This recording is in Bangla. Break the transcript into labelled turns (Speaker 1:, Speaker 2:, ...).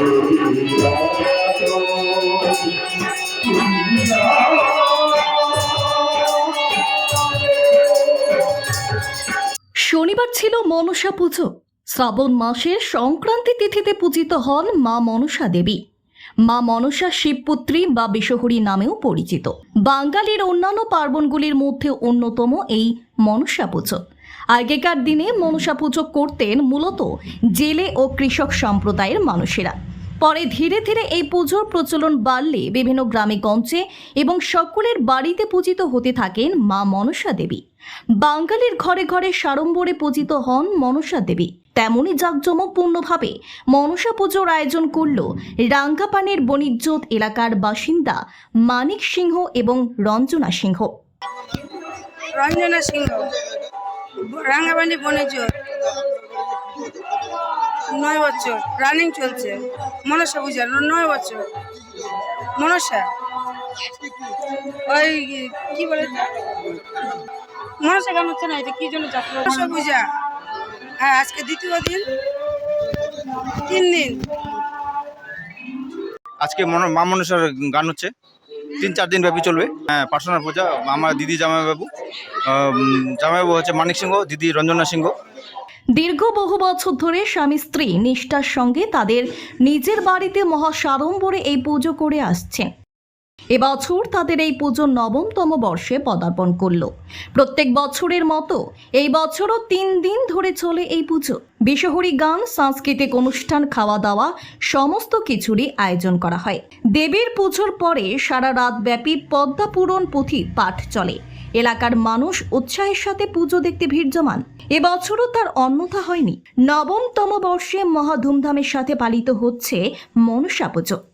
Speaker 1: শনিবার ছিল মনসা পুজো। শ্রাবণ মাসে সংক্রান্তি তিথিতে পূজিত হন মা মনসা দেবী। মা মনসা শিবপুত্রী বা বিশহরী নামেও পরিচিত। বাঙালির অন্যান্য পার্বণগুলির মধ্যে অন্যতম এই মনসা পুজো। আগেকার দিনে মনসা পুজো করতেন মূলত জেলে ও কৃষক সম্প্রদায়ের মানুষেরা। পরে ধীরে ধীরে এই পুজোর প্রচলন বাড়লে বিভিন্ন গ্রামে গঞ্জে এবং সকলের বাড়িতে পূজিত হতে থাকেন মা মনসা দেবী। বাঙালির ঘরে ঘরে সাড়ম্বরে পূজিত হন মনসা দেবী। তেমনই জাঁকজমকপূর্ণভাবে মনসা পুজোর আয়োজন করল রাঙ্গাপানের বণিকজোত এলাকার বাসিন্দা মানিক সিংহ এবং রঞ্জনা সিংহ।
Speaker 2: রঞ্জনা সিংহ রাঙ্গাবান্ডি বনেজোর নয় বছর। রানিং চলছে। মনসা পূজা নয় বছর। মনসা? ওই কি বলে মনসা গান হচ্ছে না, এটা কি জন্য যাত্রা? মনসা পূজা হ্যাঁ আজকে দ্বিতীয় দিন। তিন দিন।
Speaker 3: আজকে মা মনসার গান হচ্ছে। তিন চার দিন ব্যাপী চলবে। হ্যাঁ পার্সোনাল পূজা, আমার দিদি জামাইবাবু। জামাইবাবু হচ্ছে মানিক সিংহ, দিদি রঞ্জনা সিংহ।
Speaker 1: দীর্ঘ বহু বছর ধরে স্বামী স্ত্রী নিষ্ঠার সঙ্গে তাদের নিজের বাড়িতে মহাসাড়ম্বরে এই পুজো করে আসছেন। এবছর তাদের এই পুজো নবমতম বর্ষে পদার্পণ করল। প্রত্যেক বছরের মতো এই বছরও তিন দিন ধরে চলে এই পুজো। বিশহরী গান, সাংস্কৃতিক অনুষ্ঠান খাওয়া দাওয়া সমস্ত কিছুরই আয়োজন করা হয়। দেবীর পুজোর পরে সারা রাত ব্যাপী পদ্মা পূরণ পুঁথি পাঠ চলে। এলাকার মানুষ উৎসাহের সাথে পুজো দেখতে ভিড় জমান। এবছরও তার অন্যথা হয়নি। নবমতম বর্ষে মহা ধুমধামের সাথে পালিত হচ্ছে মনসা পুজো।